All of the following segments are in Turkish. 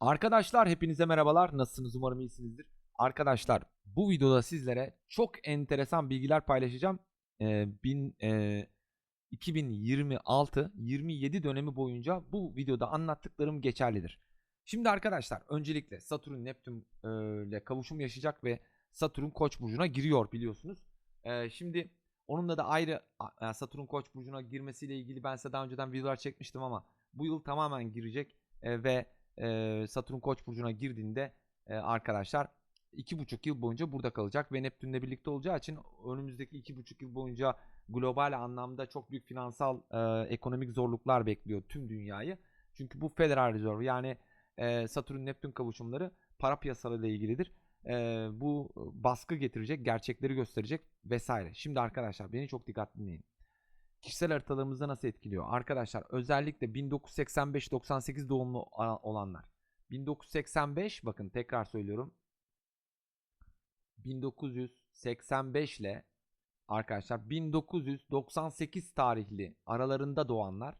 Arkadaşlar hepinize merhabalar. Nasılsınız? Umarım iyisinizdir. Arkadaşlar bu videoda sizlere çok enteresan bilgiler paylaşacağım. Ee, bin, e, 2026-27 dönemi boyunca bu videoda anlattıklarım geçerlidir. Şimdi arkadaşlar öncelikle Satürn Neptün e, ile kavuşum yaşayacak ve Satürn Koç burcuna giriyor biliyorsunuz. Ee, şimdi onunla da ayrı e, Satürn Koç burcuna girmesiyle ilgili ben size daha önceden videolar çekmiştim ama bu yıl tamamen girecek e, ve e, Satürn Koç burcuna girdiğinde e, arkadaşlar iki buçuk yıl boyunca burada kalacak ve Neptün'le birlikte olacağı için önümüzdeki iki buçuk yıl boyunca global anlamda çok büyük finansal e, ekonomik zorluklar bekliyor tüm dünyayı. Çünkü bu Federal Reserve yani e, Satürn Neptün kavuşumları para piyasalarıyla ilgilidir. E, bu baskı getirecek, gerçekleri gösterecek vesaire. Şimdi arkadaşlar beni çok dikkatli dinleyin. Kişisel haritalarımızda nasıl etkiliyor? Arkadaşlar özellikle 1985-98 doğumlu olanlar. 1985 bakın tekrar söylüyorum. 1985 ile arkadaşlar 1998 tarihli aralarında doğanlar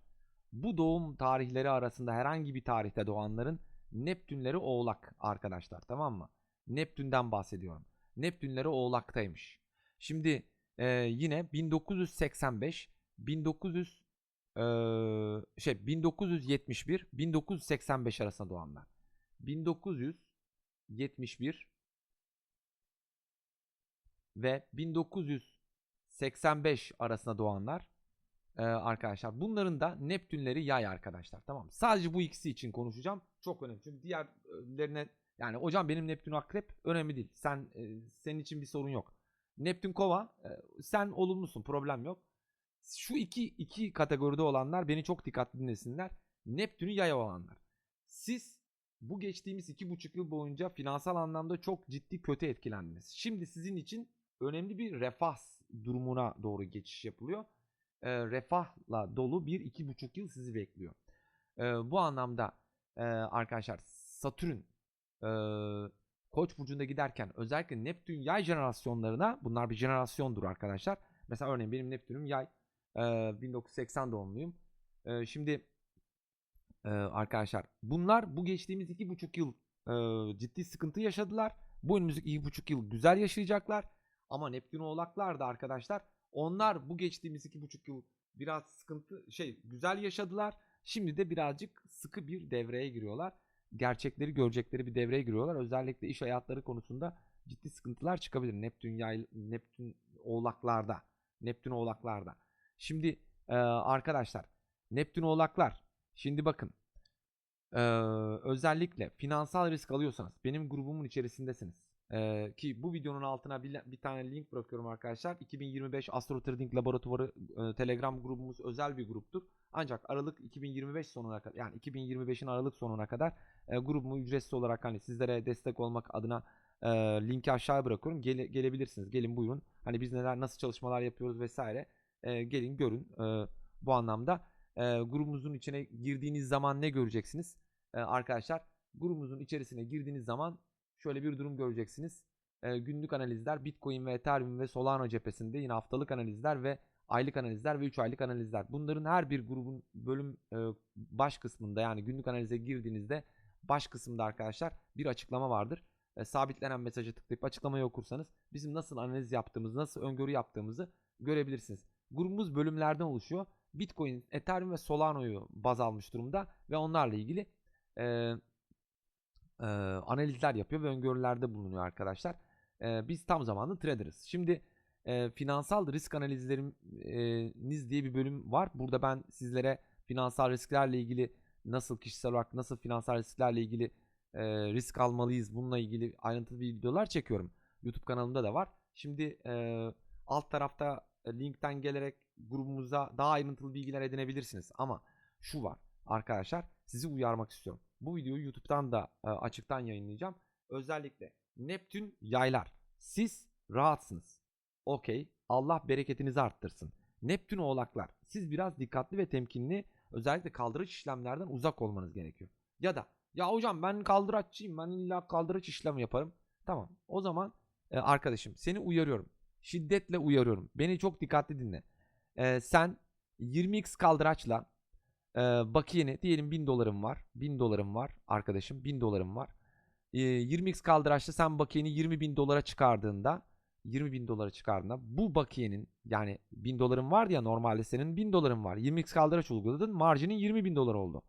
bu doğum tarihleri arasında herhangi bir tarihte doğanların Neptünleri Oğlak arkadaşlar tamam mı? Neptün'den bahsediyorum. Neptünleri Oğlak'taymış. Şimdi e, yine 1985 1900 eee, şey 1971 1985 arasında doğanlar. 1971 ve 1985 arasında doğanlar eee, arkadaşlar. Bunların da Neptünleri yay arkadaşlar. Tamam. Sadece bu ikisi için konuşacağım. Çok önemli. Çünkü diğerlerine yani hocam benim Neptün akrep önemli değil. Sen e, senin için bir sorun yok. Neptün kova e, sen olumlusun problem yok. Şu iki, iki kategoride olanlar beni çok dikkatli dinlesinler. Neptün'ü yay olanlar. Siz bu geçtiğimiz iki buçuk yıl boyunca finansal anlamda çok ciddi kötü etkilendiniz. Şimdi sizin için önemli bir refah durumuna doğru geçiş yapılıyor. Ee, refahla dolu bir iki buçuk yıl sizi bekliyor. Ee, bu anlamda e, arkadaşlar Satürn e, Koç burcunda giderken özellikle Neptün yay jenerasyonlarına bunlar bir jenerasyondur arkadaşlar. Mesela örneğin benim Neptün'üm yay. Ee, 1980 doğumluyum. Ee, şimdi e, arkadaşlar bunlar bu geçtiğimiz iki buçuk yıl e, ciddi sıkıntı yaşadılar. Bu önümüzdeki iki buçuk yıl güzel yaşayacaklar. Ama Neptün oğlaklar da arkadaşlar onlar bu geçtiğimiz iki buçuk yıl biraz sıkıntı şey güzel yaşadılar. Şimdi de birazcık sıkı bir devreye giriyorlar. Gerçekleri görecekleri bir devreye giriyorlar. Özellikle iş hayatları konusunda ciddi sıkıntılar çıkabilir. Neptün yay Neptün oğlaklarda. Neptün oğlaklarda. Şimdi e, arkadaşlar Neptün oğlaklar. Şimdi bakın. e, özellikle finansal risk alıyorsanız benim grubumun içerisindesiniz. E, ki bu videonun altına bir, bir tane link bırakıyorum arkadaşlar. 2025 Astro Trading Laboratuvarı e, Telegram grubumuz özel bir gruptur. Ancak Aralık 2025 sonuna kadar yani 2025'in Aralık sonuna kadar e, grubumu ücretsiz olarak hani sizlere destek olmak adına e, linki aşağıya bırakıyorum. Gele- gelebilirsiniz. Gelin buyurun. Hani biz neler nasıl çalışmalar yapıyoruz vesaire. E, gelin görün. E, bu anlamda e, grubumuzun içine girdiğiniz zaman ne göreceksiniz? E, arkadaşlar grubumuzun içerisine girdiğiniz zaman şöyle bir durum göreceksiniz. E, günlük analizler Bitcoin ve Ethereum ve Solana cephesinde yine haftalık analizler ve aylık analizler ve 3 aylık analizler. Bunların her bir grubun bölüm e, baş kısmında yani günlük analize girdiğinizde baş kısımda arkadaşlar bir açıklama vardır. E, sabitlenen mesajı tıklayıp açıklamayı okursanız bizim nasıl analiz yaptığımızı, nasıl öngörü yaptığımızı görebilirsiniz. Grubumuz bölümlerden oluşuyor. Bitcoin, Ethereum ve Solana'yı baz almış durumda ve onlarla ilgili e, e, analizler yapıyor ve öngörülerde bulunuyor arkadaşlar. E, biz tam zamanlı trader'ız. Şimdi e, finansal risk analizleriniz diye bir bölüm var. Burada ben sizlere finansal risklerle ilgili nasıl kişisel olarak nasıl finansal risklerle ilgili e, risk almalıyız bununla ilgili ayrıntılı videolar çekiyorum. YouTube kanalımda da var. Şimdi e, alt tarafta linkten gelerek grubumuza daha ayrıntılı bilgiler edinebilirsiniz. Ama şu var arkadaşlar sizi uyarmak istiyorum. Bu videoyu YouTube'dan da e, açıktan yayınlayacağım. Özellikle Neptün yaylar. Siz rahatsınız. Okey. Allah bereketinizi arttırsın. Neptün oğlaklar. Siz biraz dikkatli ve temkinli özellikle kaldıraç işlemlerden uzak olmanız gerekiyor. Ya da ya hocam ben kaldıraççıyım ben illa kaldıraç işlemi yaparım. Tamam o zaman e, arkadaşım seni uyarıyorum. Şiddetle uyarıyorum. Beni çok dikkatli dinle. E, sen 20x kaldıraçla Ee, bakiyeni diyelim 1000 dolarım var. 1000 dolarım var arkadaşım 1000 dolarım var. Ee, 20x kaldıraçlı sen bakiyeni 20 bin dolara çıkardığında 20 bin dolara çıkardığında bu bakiyenin yani 1000 doların vardı ya normalde senin 1000 doların var. 20x kaldıraç uyguladın marjinin 20 bin dolar oldu.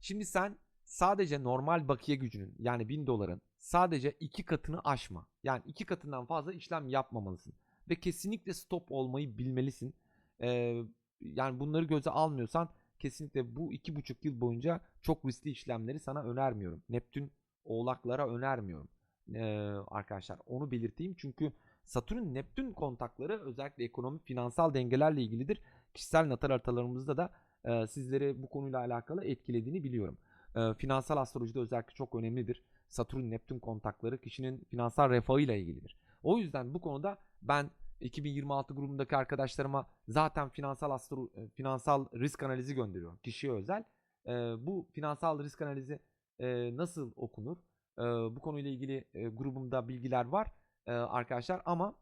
Şimdi sen sadece normal bakiye gücünün yani 1000 doların sadece iki katını aşma. Yani iki katından fazla işlem yapmamalısın. Ve kesinlikle stop olmayı bilmelisin. Ee, yani bunları göze almıyorsan kesinlikle bu iki buçuk yıl boyunca çok riskli işlemleri sana önermiyorum. Neptün oğlaklara önermiyorum. Ee, arkadaşlar onu belirteyim çünkü Satürn Neptün kontakları özellikle ekonomi finansal dengelerle ilgilidir. Kişisel natal haritalarımızda da e, sizleri bu konuyla alakalı etkilediğini biliyorum. E, finansal astrolojide özellikle çok önemlidir. Satürn Neptün kontakları kişinin finansal refahıyla ilgilidir. O yüzden bu konuda ben 2026 grubundaki arkadaşlarıma zaten finansal astro, e, finansal risk analizi gönderiyorum. Kişiye özel. E, bu finansal risk analizi e, nasıl okunur? E, bu konuyla ilgili e, grubumda bilgiler var e, arkadaşlar ama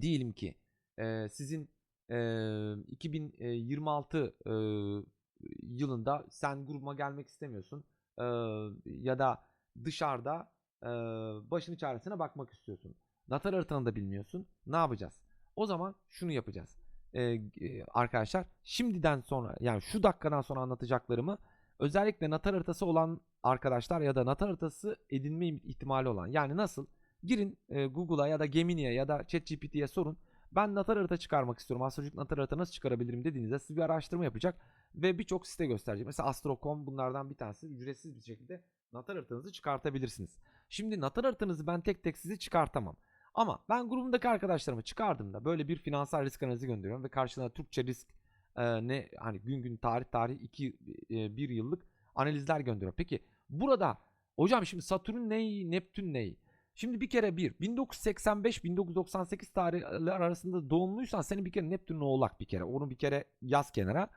diyelim ki e, sizin e, 2026 e, yılında sen grubuma gelmek istemiyorsun e, ya da dışarıda e, başını çaresine bakmak istiyorsun. Natal haritanı da bilmiyorsun. Ne yapacağız? O zaman şunu yapacağız. E, e, arkadaşlar şimdiden sonra yani şu dakikadan sonra anlatacaklarımı özellikle natal haritası olan arkadaşlar ya da natal haritası edinme ihtimali olan yani nasıl? Girin e, Google'a ya da Gemini'ye ya da ChatGPT'ye sorun. Ben natal harita çıkarmak istiyorum. Astrolojik natal harita nasıl çıkarabilirim dediğinizde siz bir araştırma yapacak ve birçok site gösterecek. Mesela Astro.com bunlardan bir tanesi ücretsiz bir şekilde natal haritanızı çıkartabilirsiniz. Şimdi natal haritanızı ben tek tek size çıkartamam. Ama ben grubumdaki arkadaşlarımı çıkardığımda böyle bir finansal risk analizi gönderiyorum ve karşılığında Türkçe risk e, ne hani gün gün tarih tarih 2 e, 1 yıllık analizler gönderiyorum. Peki burada hocam şimdi Satürn neyi, Neptün neyi? Şimdi bir kere bir 1985-1998 tarihler arasında doğumluysan senin bir kere Neptün'ün oğlak bir kere. Onu bir kere yaz kenara.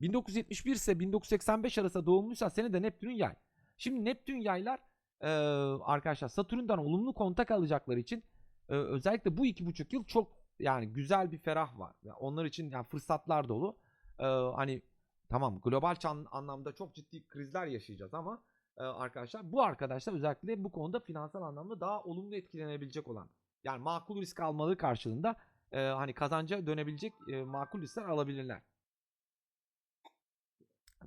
1971 ise 1985 arasında doğumluysan seni de Neptün'ün yay. Şimdi Neptün yaylar e, arkadaşlar Satürn'den olumlu kontak alacakları için e, özellikle bu iki buçuk yıl çok yani güzel bir ferah var. Yani onlar için yani fırsatlar dolu. E, hani tamam global çan anlamda çok ciddi krizler yaşayacağız ama e, arkadaşlar bu arkadaşlar özellikle bu konuda finansal anlamda daha olumlu etkilenebilecek olan yani makul risk almaları karşılığında e, hani kazanca dönebilecek e, makul riskler alabilirler.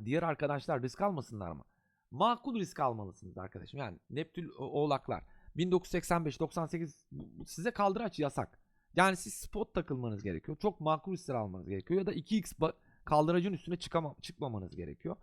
Diğer arkadaşlar risk almasınlar mı? Makul risk almalısınız arkadaşım. Yani Neptün oğlaklar 1985-98 size kaldıraç yasak. Yani siz spot takılmanız gerekiyor. Çok makul riskler almanız gerekiyor. Ya da 2x kaldıracın üstüne çıkama, çıkmamanız gerekiyor.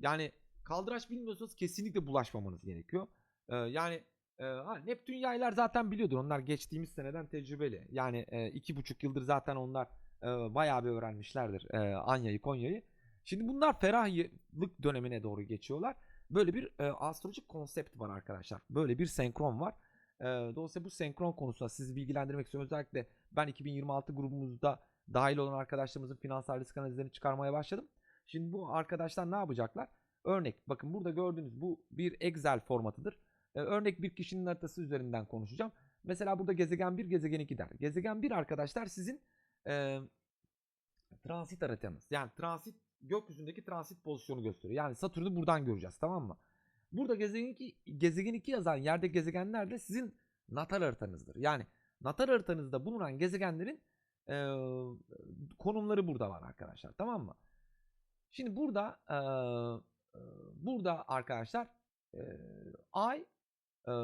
Yani kaldıraç bilmiyorsanız kesinlikle bulaşmamanız gerekiyor. Ee, yani e, ha, Neptün yaylar zaten biliyordur. Onlar geçtiğimiz seneden tecrübeli. Yani e, iki buçuk yıldır zaten onlar e, bayağı bir öğrenmişlerdir e, Anya'yı Konya'yı. Şimdi bunlar ferahlık dönemine doğru geçiyorlar. Böyle bir e, astrolojik konsept var arkadaşlar. Böyle bir senkron var. E, dolayısıyla bu senkron konusunda sizi bilgilendirmek istiyorum. Özellikle ben 2026 grubumuzda dahil olan arkadaşlarımızın finansal risk analizlerini çıkarmaya başladım. Şimdi bu arkadaşlar ne yapacaklar? Örnek bakın burada gördüğünüz bu bir Excel formatıdır. E, örnek bir kişinin haritası üzerinden konuşacağım. Mesela burada gezegen 1, gezegen 2 der. Gezegen 1 arkadaşlar sizin e, transit haritanız. Yani transit gökyüzündeki transit pozisyonu gösteriyor. Yani Satürn'ü buradan göreceğiz tamam mı? Burada gezegen 2, gezegen 2 yazan yerde gezegenler de sizin natal haritanızdır. Yani natal haritanızda bulunan gezegenlerin e, konumları burada var arkadaşlar tamam mı? Şimdi burada e, burada arkadaşlar e, Ay e,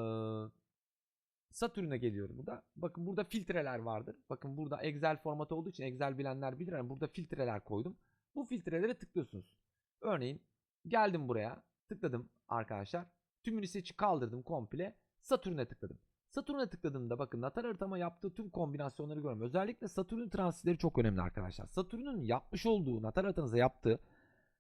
Satürn'e geliyor burada. Bakın burada filtreler vardır. Bakın burada Excel formatı olduğu için Excel bilenler bilir. Yani burada filtreler koydum. Bu filtrelere tıklıyorsunuz. Örneğin geldim buraya tıkladım arkadaşlar. Tümünü seçip kaldırdım komple. Satürn'e tıkladım. Satürn'e tıkladığımda bakın natal haritama yaptığı tüm kombinasyonları görüyorum. Özellikle Satürn'ün transitleri çok önemli arkadaşlar. Satürn'ün yapmış olduğu natal haritanıza yaptığı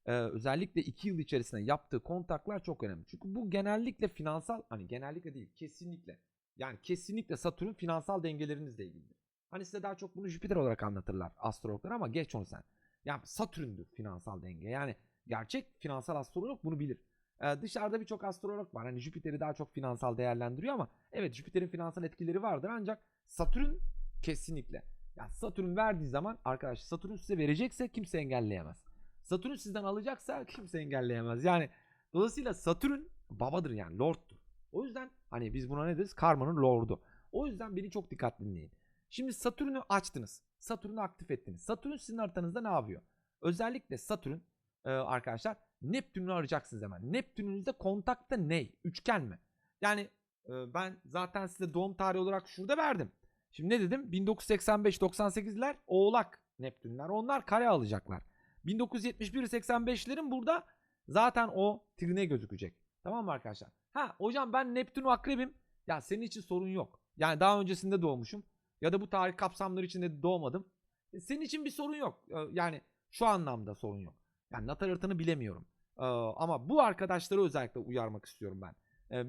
e, özellikle 2 yıl içerisinde yaptığı kontaklar çok önemli. Çünkü bu genellikle finansal hani genellikle değil kesinlikle yani kesinlikle Satürn finansal dengelerinizle ilgilidir. Hani size daha çok bunu Jüpiter olarak anlatırlar astrologlar ama geç onu sen. Yani Satürn'dür finansal denge. Yani gerçek finansal astrolog bunu bilir. Ee, dışarıda birçok astrolog var. Hani Jüpiter'i daha çok finansal değerlendiriyor ama evet Jüpiter'in finansal etkileri vardır ancak Satürn kesinlikle. Yani Satürn verdiği zaman arkadaşlar Satürn size verecekse kimse engelleyemez. Satürn sizden alacaksa kimse engelleyemez. Yani dolayısıyla Satürn babadır yani lordtur. O yüzden hani biz buna ne deriz? Karmanın lordu. O yüzden beni çok dikkatli dinleyin. Şimdi Satürn'ü açtınız. Satürn'ü aktif ettiniz. Satürn sizin haritanızda ne yapıyor? Özellikle Satürn e, arkadaşlar Neptün'ü arayacaksınız hemen. Neptün'ünüzde kontakta ne? Üçgen mi? Yani e, ben zaten size doğum tarihi olarak şurada verdim. Şimdi ne dedim? 1985-98'ler Oğlak Neptünler. Onlar kare alacaklar. 1971-85'lerin burada zaten o trine gözükecek. Tamam mı arkadaşlar? Ha hocam ben Neptün akrebim. Ya senin için sorun yok. Yani daha öncesinde doğmuşum. Ya da bu tarih kapsamları içinde doğmadım. E, Senin için bir sorun yok. E, Yani şu anlamda sorun yok. Yani natal haritanı bilemiyorum. E, Ama bu arkadaşları özellikle uyarmak istiyorum ben.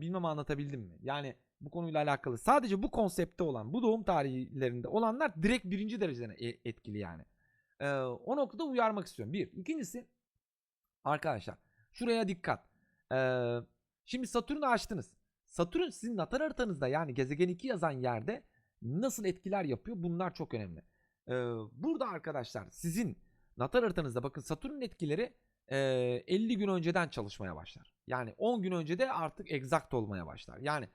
Bilmem anlatabildim mi? Yani bu konuyla alakalı sadece bu konsepte olan bu doğum tarihlerinde olanlar direkt birinci dereceden etkili yani. O noktada uyarmak istiyorum. Bir. İkincisi arkadaşlar şuraya dikkat. Şimdi Satürn'ü açtınız. Satürn sizin natal haritanızda yani gezegen 2 yazan yerde nasıl etkiler yapıyor bunlar çok önemli. Ee, burada arkadaşlar sizin natal haritanızda bakın Satürn'ün etkileri e, 50 gün önceden çalışmaya başlar. Yani 10 gün önce de artık exact olmaya başlar. Yani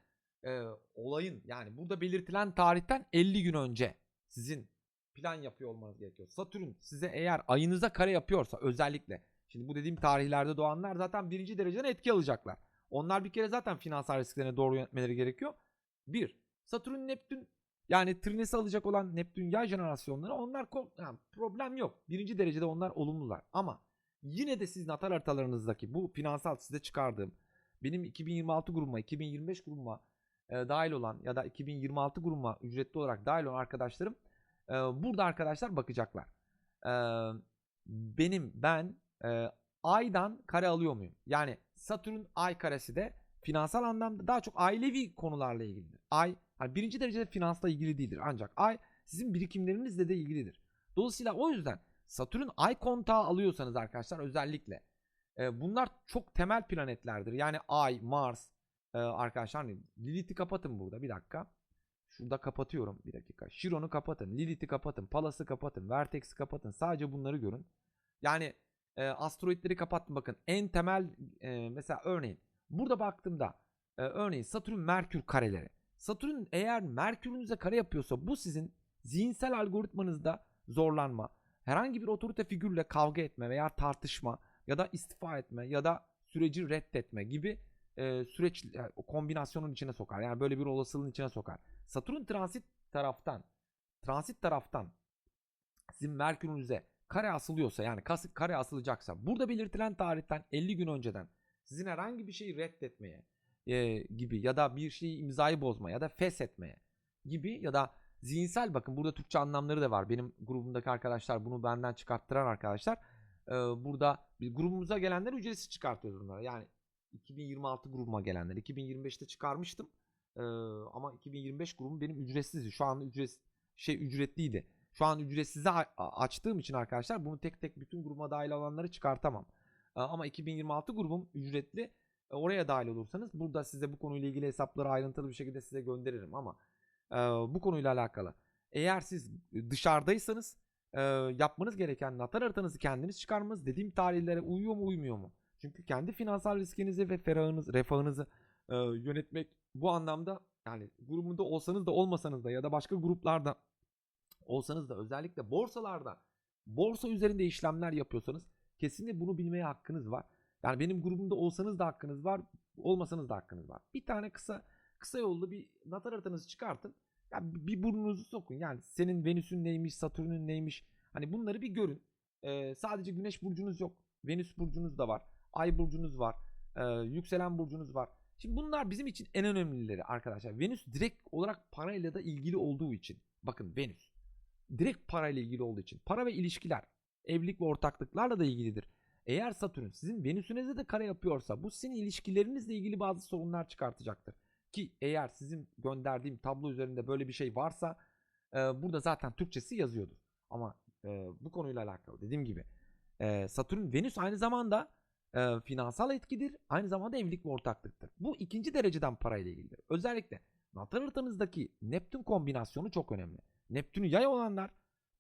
e, olayın yani burada belirtilen tarihten 50 gün önce sizin plan yapıyor olmanız gerekiyor. Satürn size eğer ayınıza kare yapıyorsa özellikle şimdi bu dediğim tarihlerde doğanlar zaten birinci dereceden etki alacaklar. Onlar bir kere zaten finansal risklerine doğru yönetmeleri gerekiyor. Bir, Satürn, Neptün yani trinesi alacak olan Neptün yay jenerasyonları onlar yani problem yok. Birinci derecede onlar olumlular. Ama yine de siz natal haritalarınızdaki bu finansal size çıkardığım benim 2026 grubuma, 2025 grubuma e, dahil olan ya da 2026 grubuma ücretli olarak dahil olan arkadaşlarım e, burada arkadaşlar bakacaklar. E, benim ben e, aydan kare alıyor muyum? Yani Satürn ay karesi de finansal anlamda daha çok ailevi konularla ilgilidir. Ay hani birinci derecede finansla ilgili değildir. Ancak ay sizin birikimlerinizle de ilgilidir. Dolayısıyla o yüzden Satürn ay kontağı alıyorsanız arkadaşlar özellikle e, bunlar çok temel planetlerdir. Yani ay, Mars e, arkadaşlar hani Lilith'i kapatın burada bir dakika. Şurada kapatıyorum bir dakika. Chiron'u kapatın, Lilith'i kapatın, Palas'ı kapatın, Vertex'i kapatın. Sadece bunları görün. Yani e, asteroidleri kapattım bakın. En temel e, mesela örneğin burada baktığımda e, örneğin Satürn Merkür kareleri. Satürn eğer Merkür'ünüze kare yapıyorsa bu sizin zihinsel algoritmanızda zorlanma, herhangi bir otorite figürle kavga etme veya tartışma ya da istifa etme ya da süreci reddetme gibi e, süreç yani kombinasyonun içine sokar. Yani böyle bir olasılığın içine sokar. Satürn transit taraftan transit taraftan sizin Merkür'ünüze kare asılıyorsa yani kare asılacaksa burada belirtilen tarihten 50 gün önceden sizin herhangi bir şeyi reddetmeye e, gibi ya da bir şeyi imzayı bozma ya da feshetmeye gibi ya da zihinsel bakın burada Türkçe anlamları da var. Benim grubumdaki arkadaşlar bunu benden çıkarttıran arkadaşlar e, burada bir grubumuza gelenler ücretsiz çıkartıyoruz bunları. Yani 2026 grubuma gelenler 2025'te çıkarmıştım. E, ama 2025 grubum benim ücretsizdi. Şu anda ücret şey ücretliydi. Şu an ücretsize açtığım için arkadaşlar bunu tek tek bütün grubuma dahil olanları çıkartamam. Ama 2026 grubum ücretli. E, Oraya dahil olursanız burada size bu konuyla ilgili hesapları ayrıntılı bir şekilde size gönderirim ama e, bu konuyla alakalı. Eğer siz dışarıdaysanız e, yapmanız gereken natal haritanızı kendiniz çıkarmanız dediğim tarihlere uyuyor mu uymuyor mu? Çünkü kendi finansal riskinizi ve ferahınız, refahınızı e, yönetmek bu anlamda yani grubunda olsanız da olmasanız da ya da başka gruplarda olsanız da özellikle borsalarda borsa üzerinde işlemler yapıyorsanız kesinlikle bunu bilmeye hakkınız var. Yani benim grubumda olsanız da hakkınız var, olmasanız da hakkınız var. Bir tane kısa kısa yollu bir natal haritanızı çıkartın. Ya bir burnunuzu sokun. Yani senin Venüs'ün neymiş, Satürn'ün neymiş. Hani bunları bir görün. Ee, sadece Güneş burcunuz yok. Venüs burcunuz da var. Ay burcunuz var. Ee, yükselen burcunuz var. Şimdi bunlar bizim için en önemlileri arkadaşlar. Venüs direkt olarak parayla da ilgili olduğu için. Bakın Venüs. Direkt parayla ilgili olduğu için. Para ve ilişkiler, evlilik ve ortaklıklarla da ilgilidir. Eğer Satürn sizin Venüs'ünüze de kare yapıyorsa bu sizin ilişkilerinizle ilgili bazı sorunlar çıkartacaktır. Ki eğer sizin gönderdiğim tablo üzerinde böyle bir şey varsa e, burada zaten Türkçesi yazıyordur. Ama e, bu konuyla alakalı dediğim gibi e, Satürn Venüs aynı zamanda e, finansal etkidir. Aynı zamanda evlilik ve ortaklıktır. Bu ikinci dereceden parayla ilgilidir. Özellikle natal haritanızdaki Neptün kombinasyonu çok önemli. Neptün'ü yay olanlar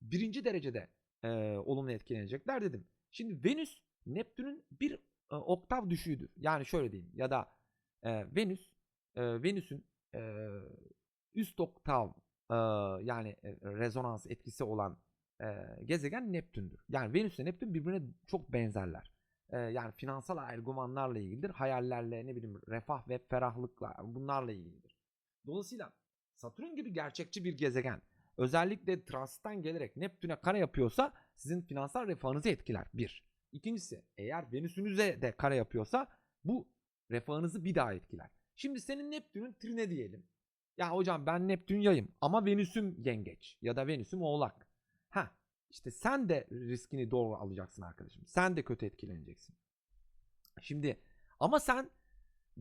birinci derecede e, olumlu etkilenecekler dedim. Şimdi Venüs Neptün'ün bir e, oktav düşüğüdür. Yani şöyle diyeyim ya da e, Venüs e, Venüs'ün e, üst oktav e, yani e, rezonans etkisi olan e, gezegen Neptün'dür. Yani Venüs ile Neptün birbirine çok benzerler. E, yani finansal argümanlarla ilgilidir. Hayallerle ne bileyim refah ve ferahlıkla bunlarla ilgilidir. Dolayısıyla Satürn gibi gerçekçi bir gezegen özellikle transitten gelerek Neptün'e kare yapıyorsa sizin finansal refahınızı etkiler. Bir. İkincisi eğer Venüs'ünüze de kare yapıyorsa bu refahınızı bir daha etkiler. Şimdi senin Neptün'ün trine diyelim. Ya hocam ben Neptün yayım ama Venüs'üm yengeç ya da Venüs'üm oğlak. Ha işte sen de riskini doğru alacaksın arkadaşım. Sen de kötü etkileneceksin. Şimdi ama sen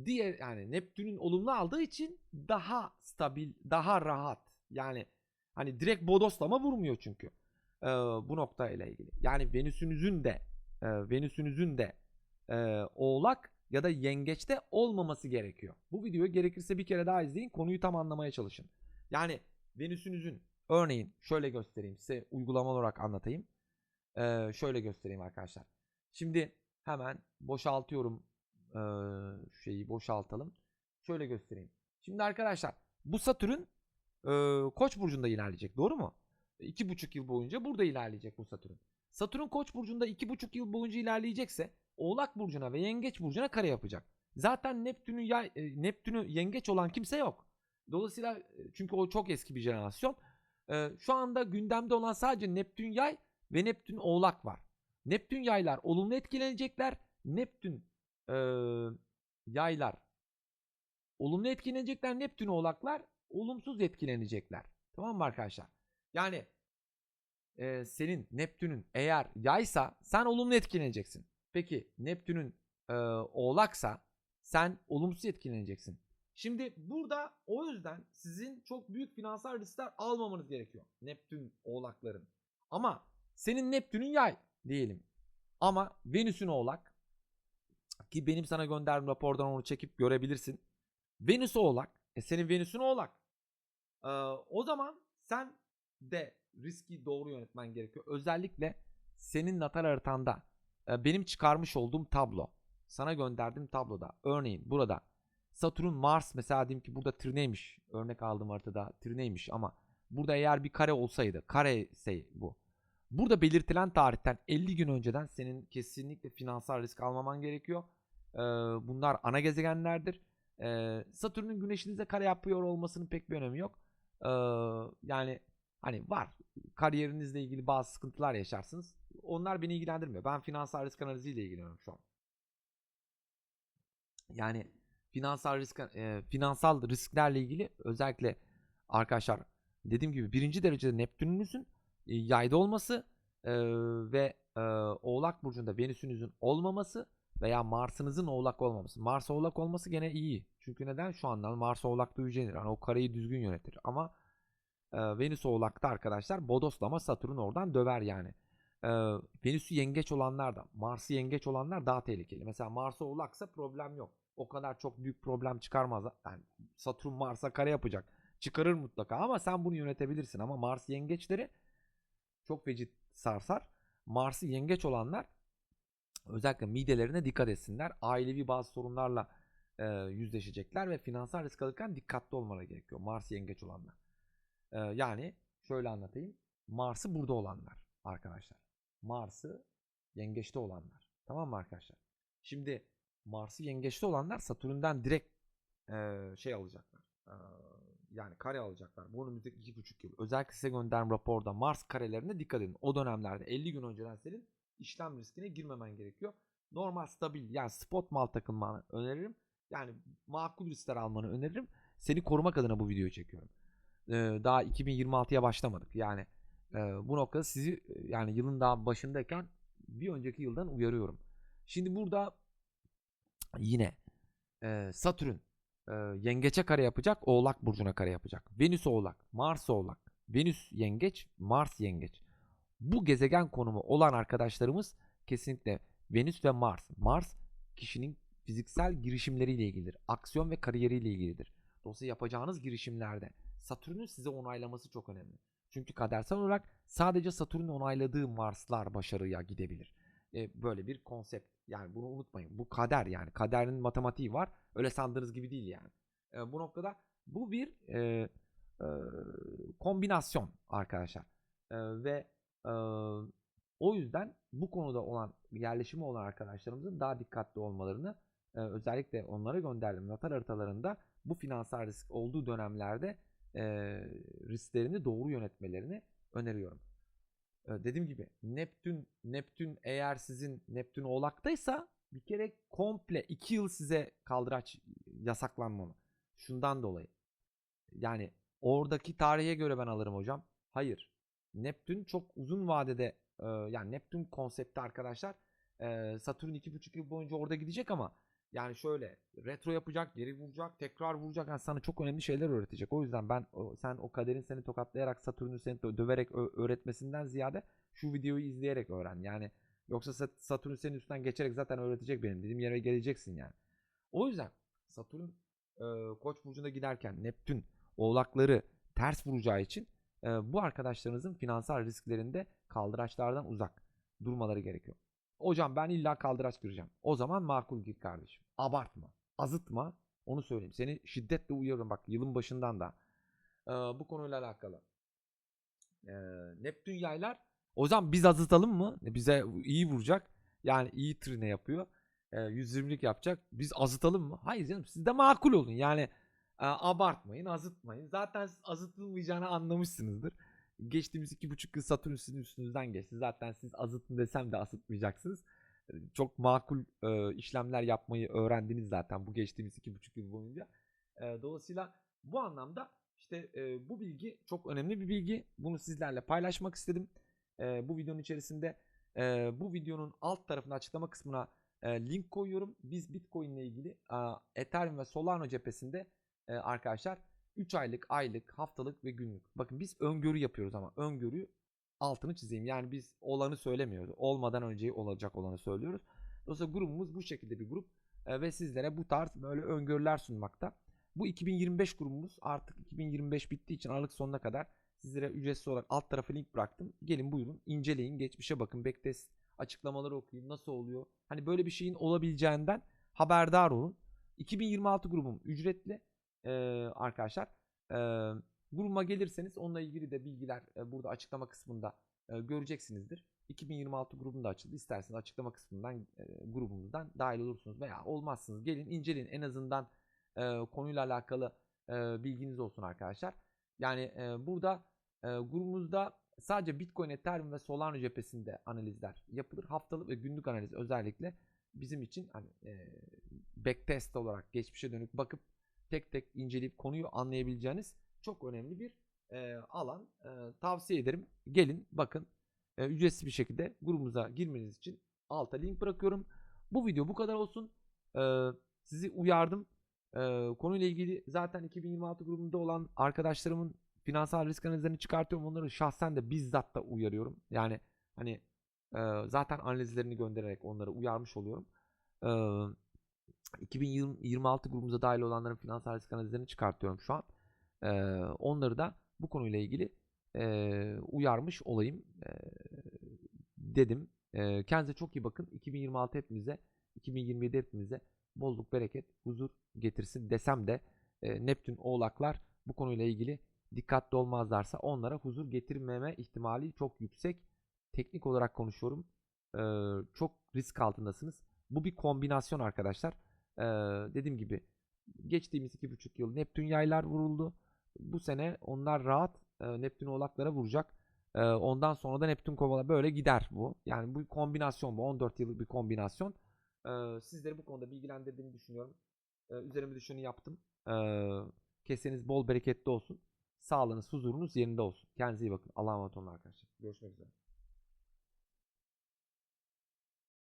diğer yani Neptün'ün olumlu aldığı için daha stabil, daha rahat. Yani hani direkt bodoslama vurmuyor çünkü. Ee, bu nokta ile ilgili. Yani Venüs'ünüzün de e, Venüs'ünüzün de e, oğlak ya da yengeçte olmaması gerekiyor. Bu videoyu gerekirse bir kere daha izleyin. Konuyu tam anlamaya çalışın. Yani Venüs'ünüzün örneğin şöyle göstereyim size uygulama olarak anlatayım. Ee, şöyle göstereyim arkadaşlar. Şimdi hemen boşaltıyorum ee, şeyi boşaltalım. Şöyle göstereyim. Şimdi arkadaşlar bu Satürn e, Koç burcunda ilerleyecek. Doğru mu? İki buçuk yıl boyunca burada ilerleyecek bu Satürn. Satürn Koç burcunda iki buçuk yıl boyunca ilerleyecekse Oğlak burcuna ve Yengeç burcuna kare yapacak. Zaten Neptün'ü yay, e, Neptün'ü yengeç olan kimse yok. Dolayısıyla e, çünkü o çok eski bir jenerasyon. E, şu anda gündemde olan sadece Neptün yay ve Neptün oğlak var. Neptün yaylar olumlu etkilenecekler. Neptün e, yaylar olumlu etkilenecekler. Neptün oğlaklar olumsuz etkilenecekler. Tamam mı arkadaşlar? Yani e, senin Neptün'ün eğer yaysa sen olumlu etkileneceksin. Peki Neptün'ün e, oğlaksa sen olumsuz etkileneceksin. Şimdi burada o yüzden sizin çok büyük finansal riskler almamanız gerekiyor. Neptün oğlakların. Ama senin Neptün'ün yay diyelim. Ama Venüs'ün oğlak ki benim sana gönderdiğim rapordan onu çekip görebilirsin. Venüs oğlak. E senin Venüs'ün oğlak. Ee, o zaman sen de riski doğru yönetmen gerekiyor. Özellikle senin natal haritanda e, benim çıkarmış olduğum tablo. Sana gönderdiğim tabloda. Örneğin burada Satürn Mars mesela diyelim ki burada trineymiş. Örnek aldığım haritada trineymiş ama burada eğer bir kare olsaydı. Kare ise bu. Burada belirtilen tarihten 50 gün önceden senin kesinlikle finansal risk almaman gerekiyor. Ee, bunlar ana gezegenlerdir. Ee, Satürn'ün güneşinize kare yapıyor olmasının pek bir önemi yok. Ee, yani hani var kariyerinizle ilgili bazı sıkıntılar yaşarsınız. Onlar beni ilgilendirmiyor. Ben finansal risk analiziyle ilgileniyorum şu an. Yani finansal risk e, finansal risklerle ilgili özellikle arkadaşlar dediğim gibi birinci derecede Neptün'ünüzün e, yayda olması e, ve e, Oğlak burcunda Venüs'ünüzün olmaması veya Mars'ınızın Oğlak olmaması. Mars Oğlak olması gene iyi. Çünkü neden şu andan Mars Oğlak'ta yücelir. Hani o kareyi düzgün yönetir. Ama Venüs Oğlak'ta arkadaşlar bodoslama Satürn oradan döver yani. E, Venüs'ü yengeç olanlar da Mars'ı yengeç olanlar daha tehlikeli. Mesela Mars Oğlak'sa problem yok. O kadar çok büyük problem çıkarmaz. Yani Satürn Mars'a kare yapacak. Çıkarır mutlaka ama sen bunu yönetebilirsin. Ama Mars yengeçleri çok feci sarsar. Mars'ı yengeç olanlar özellikle midelerine dikkat etsinler. Ailevi bazı sorunlarla e, yüzleşecekler ve finansal risk alırken dikkatli olmaları gerekiyor. Mars yengeç olanlar. E, yani şöyle anlatayım. Mars'ı burada olanlar arkadaşlar. Mars'ı yengeçte olanlar. Tamam mı arkadaşlar? Şimdi Mars'ı yengeçte olanlar Satürn'den direkt e, şey alacaklar. E, yani kare alacaklar. Bu önümüzdeki iki buçuk yıl. Özellikle size gönderdiğim raporda Mars karelerine dikkat edin. O dönemlerde 50 gün önceden senin işlem riskine girmemen gerekiyor. Normal stabil yani spot mal takılmanı öneririm. Yani makul riskler almanı öneririm. Seni korumak adına bu videoyu çekiyorum. Daha 2026'ya başlamadık. Yani bu noktada sizi yani yılın daha başındayken bir önceki yıldan uyarıyorum. Şimdi burada yine e, Satürn yengeçe kare yapacak, Oğlak burcuna kare yapacak. Venüs Oğlak, Mars Oğlak, Venüs yengeç, Mars yengeç. Bu gezegen konumu olan arkadaşlarımız kesinlikle Venüs ve Mars. Mars kişinin fiziksel girişimleriyle ilgilidir. Aksiyon ve kariyeriyle ilgilidir. Dolayısıyla yapacağınız girişimlerde Satürn'ün size onaylaması çok önemli. Çünkü kadersel olarak sadece Satürn'ün onayladığı Marslar başarıya gidebilir. e, böyle bir konsept. Yani bunu unutmayın. Bu kader yani. Kaderin matematiği var. Öyle sandığınız gibi değil yani. E, bu noktada bu bir e, e, kombinasyon arkadaşlar. E, ve e, o yüzden bu konuda olan yerleşimi olan arkadaşlarımızın daha dikkatli olmalarını e, özellikle onlara gönderdim. Natal haritalarında bu finansal risk olduğu dönemlerde e, risklerini doğru yönetmelerini öneriyorum. E, dediğim gibi Neptün Neptün eğer sizin Neptün Oğlak'taysa bir kere komple 2 yıl size kaldıraç yasaklanmalı. Şundan dolayı. Yani oradaki tarihe göre ben alırım hocam. Hayır. Neptün çok uzun vadede e, yani Neptün konsepti arkadaşlar e, Satürn 2,5 yıl boyunca orada gidecek ama yani şöyle retro yapacak, geri vuracak, tekrar vuracak. Yani sana çok önemli şeyler öğretecek. O yüzden ben o, sen o kaderin seni tokatlayarak Satürn'ü seni dö- döverek öğretmesinden ziyade şu videoyu izleyerek öğren. Yani yoksa Sat- Satürn senin üstünden geçerek zaten öğretecek benim dediğim yere geleceksin yani. O yüzden Satürn e, Koç burcunda giderken Neptün oğlakları ters vuracağı için e, bu arkadaşlarınızın finansal risklerinde kaldıraçlardan uzak durmaları gerekiyor. Hocam ben illa kaldıraç gireceğim. O zaman makul gir kardeşim. Abartma. Azıtma. Onu söyleyeyim. Seni şiddetle uyarıyorum bak yılın başından da. Ee, bu konuyla alakalı. Ee, Neptün yaylar. O zaman biz azıtalım mı? Bize iyi vuracak. Yani iyi trine yapıyor. Ee, 120'lik yapacak. Biz azıtalım mı? Hayır canım siz de makul olun. Yani e, abartmayın, azıtmayın. Zaten siz azıtılmayacağını anlamışsınızdır. Geçtiğimiz iki buçuk yıl Satürn sizin üstünüzden geçti. Zaten siz azıtın desem de azıtmayacaksınız. Ee, Çok makul e, işlemler yapmayı öğrendiniz zaten bu geçtiğimiz iki buçuk yıl boyunca. E, dolayısıyla bu anlamda işte e, bu bilgi çok önemli bir bilgi. Bunu sizlerle paylaşmak istedim. E, bu videonun içerisinde e, bu videonun alt tarafında açıklama kısmına e, link koyuyorum. Biz Bitcoin ile ilgili e, Ethereum ve Solana cephesinde e, arkadaşlar 3 aylık, aylık, haftalık ve günlük. Bakın biz öngörü yapıyoruz ama öngörü altını çizeyim. Yani biz olanı söylemiyoruz. Olmadan önce olacak olanı söylüyoruz. Dolayısıyla grubumuz bu şekilde bir grup E, ve sizlere bu tarz böyle öngörüler sunmakta. Bu 2025 grubumuz artık 2025 bittiği için Aralık sonuna kadar sizlere ücretsiz olarak alt tarafa link bıraktım. Gelin buyurun inceleyin, geçmişe bakın, backtest açıklamaları okuyun, nasıl oluyor. Hani böyle bir şeyin olabileceğinden haberdar olun. 2026 grubum ücretli arkadaşlar. E, gelirseniz onunla ilgili de bilgiler burada açıklama kısmında göreceksinizdir. 2026 grubum da açıldı. İsterseniz açıklama kısmından grubumuzdan dahil olursunuz veya olmazsınız. Gelin inceleyin en azından konuyla alakalı bilginiz olsun arkadaşlar. Yani burada grubumuzda sadece Bitcoin, Ethereum ve Solana cephesinde analizler yapılır. Haftalık ve günlük analiz özellikle bizim için hani backtest olarak geçmişe dönük bakıp tek tek inceleyip konuyu anlayabileceğiniz çok önemli bir e, alan. E, tavsiye ederim. Gelin bakın e, ücretsiz bir şekilde grubumuza girmeniz için alta link bırakıyorum. Bu video bu kadar olsun. E, sizi uyardım. E, konuyla ilgili zaten 2026 grubunda olan arkadaşlarımın finansal risk analizlerini çıkartıyorum. Onları şahsen de bizzat da uyarıyorum. Yani hani e, zaten analizlerini göndererek onları uyarmış oluyorum. E, 2026 grubumuza dahil olanların finansal risk analizlerini çıkartıyorum şu an. E, onları da bu konuyla ilgili e, uyarmış olayım e, dedim. E, kendinize çok iyi bakın. 2026 hepimize, 2027 hepimize bolluk, bereket, huzur getirsin desem de e, Neptün oğlaklar bu konuyla ilgili dikkatli olmazlarsa onlara huzur getirmeme ihtimali çok yüksek. Teknik olarak konuşuyorum. E, çok risk altındasınız. Bu bir kombinasyon arkadaşlar. E, dediğim gibi geçtiğimiz iki buçuk yıl Neptün yaylar vuruldu. Bu sene onlar rahat e, Neptün oğlaklara vuracak. E, ondan sonra da Neptün kovala böyle gider bu. Yani bu kombinasyon bu. 14 yıllık bir kombinasyon. E, sizleri bu konuda bilgilendirdiğimi düşünüyorum. E, üzerime düşeni yaptım. E, keseniz bol bereketli olsun. Sağlığınız, huzurunuz yerinde olsun. Kendinize iyi bakın. Allah'a emanet olun arkadaşlar. Görüşmek üzere.